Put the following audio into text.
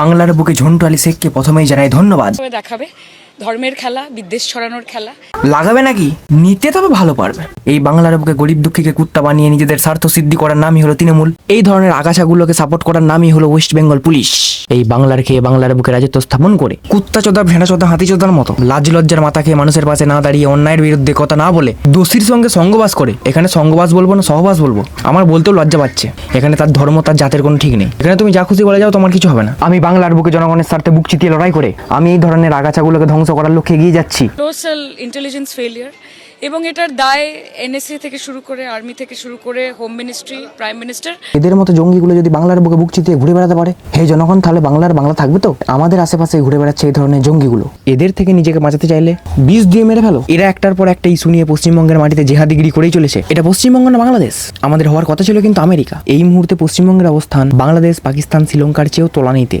বাংলার বুকে ঝন্টু আলী শেখকে প্রথমেই জানাই ধন্যবাদ। দেখাবে। ধর্মের খেলা, বিদ্বেষ ছড়ানোর খেলা। লাগাবে নাকি? নিতে তবে ভালো পারবে। এই বাংলার বুকে গরিব দুঃখীকে কুত্তা বানিয়ে নিজেদের স্বার্থ সিদ্ধি করার নামই হলো তৃণমূল। এই ধরনের আগাছাগুলোকে সাপোর্ট করার নামই হলো ওয়েস্ট বেঙ্গল পুলিশ এই বাংলার খেয়ে বাংলার বুকে রাজত্ব স্থাপন করে কুত্তা চোদা, ভেড়া চোদা, হাতি চোদার মতো লাজ লজ্জার মাথা খেয়ে মানুষের পাশে না দাঁড়িয়ে অন্যায়ের বিরুদ্ধে কথা না বলে দোষীর সঙ্গে সঙ্গবাস করে। এখানে সঙ্গবাস বলব না সহবাস বলব। আমার বলতেও লজ্জা পাচ্ছে। এখানে তার ধর্ম, তার জাতের কোনো ঠিক নেই। এখানে তুমি যা খুশি বলে যাও, তোমার কিছু হবে না। আমি বাংলার বুকে জনগণের স্বার্থে বুক চিতিয়ে লড়াই করে আমি এই ধরনের আগাছাগুলোকে ধ্বংস করার লক্ষ্যে এগিয়ে যাচ্ছি। টোটাল ইন্টেলিজেন্স ফেলিয়ার এবং এটার দায় এনএসএ থেকে শুরু করে আর্মি থেকে শুরু করে হোম মিনিস্ট্রি প্রাইম মিনিস্টার এদের মতো জঙ্গিগুলো যদি বাংলার বুকে বুক চিতিয়ে ঘুরে বেড়াতে পারে হে জনগণ তাহলে বাংলার বাংলা থাকবে তো? আমাদের আশেপাশে ঘুরে বেড়াচ্ছে এই ধরনের জঙ্গিগুলো। এদের থেকে নিজেকে বাঁচাতে চাইলে বিষ দিয়ে মেরে ফেলো। এরা একটার পর একটা ইস্যু নিয়ে পশ্চিমবঙ্গের মাটিতে জেহাদিগিরি করেই চলেছে। এটা পশ্চিমবঙ্গ না বাংলাদেশ? আমাদের হওয়ার কথা ছিল কিন্তু আমেরিকা। এই মুহূর্তে পশ্চিমবঙ্গের অবস্থান বাংলাদেশ পাকিস্তান শ্রীলঙ্কার চেয়েও তোলানিতে।